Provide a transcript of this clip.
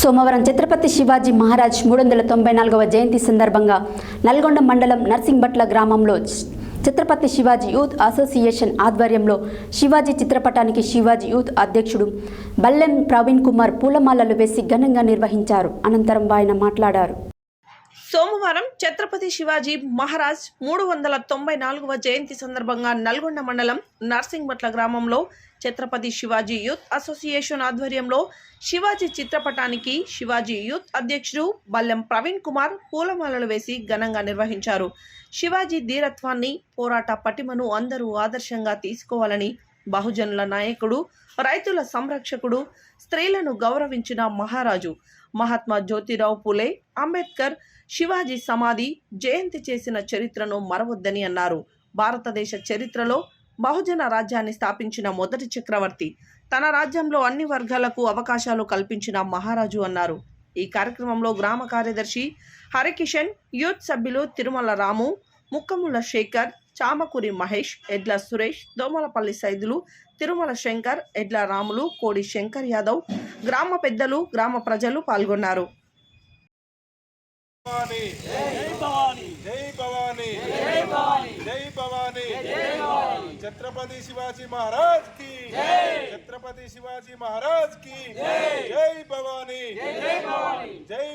సోమవారం ఛత్రపతి శివాజీ మహారాజ్ మూడు వందల తొంభై నాలుగవ జయంతి సందర్భంగా నల్గొండ మండలం నర్సింగ్భట్ల గ్రామంలో ఛత్రపతి శివాజీ యూత్ అసోసియేషన్ ఆధ్వర్యంలో శివాజీ చిత్రపటానికి శివాజీ యూత్ అధ్యక్షుడు బల్లెం ప్రవీణ్ కుమార్ పూలమాలలు వేసి ఘనంగా నిర్వహించారు. అనంతరం ఆయన మాట్లాడారు. సోమవారం ఛత్రపతి శివాజీ మహారాజ్ మూడు వందల తొంభై నాలుగవ జయంతి సందర్భంగా నల్గొండ మండలం నర్సింగ్మట్ల గ్రామంలో ఛత్రపతి శివాజీ యూత్ అసోసియేషన్ ఆధ్వర్యంలో శివాజీ చిత్రపటానికి శివాజీ యూత్ అధ్యక్షుడు బల్లెం ప్రవీణ్ కుమార్ పూలమాలలు వేసి ఘనంగా నిర్వహించారు. శివాజీ ధీరత్వాన్ని పోరాట పటిమను అందరూ ఆదర్శంగా తీసుకోవాలని బహుజనుల నాయకుడు రైతుల సంరక్షకుడు స్త్రీలను గౌరవించిన మహారాజు. మహాత్మా జ్యోతిరావు పులే అంబేద్కర్ శివాజీ సమాధి జయంతి చేసిన చరిత్రను మరవద్దని అన్నారు. భారతదేశ చరిత్రలో బహుజన రాజ్యాన్ని స్థాపించిన మొదటి చక్రవర్తి. తన రాజ్యంలో అన్ని వర్గాలకు అవకాశాలు కల్పించిన మహారాజు అన్నారు. ఈ కార్యక్రమంలో గ్రామ కార్యదర్శి హరికిషన్ యూత్ సభ్యులు తిరుమల రాము ముక్కముల శేఖర్ చామకూరి మహేష్ ఎడ్ల సురేష్ దోమలపల్లి సైదులు తిరుమల శంకర్ ఎడ్ల రాములు కోడి శంకర్ యాదవ్ గ్రామ పెద్దలు గ్రామ ప్రజలు పాల్గొన్నారు. ఛత్రపతి శివాజీ మహారాజ్కి ఛత్రపతి శివాజీ మహారాజ్కి జై జై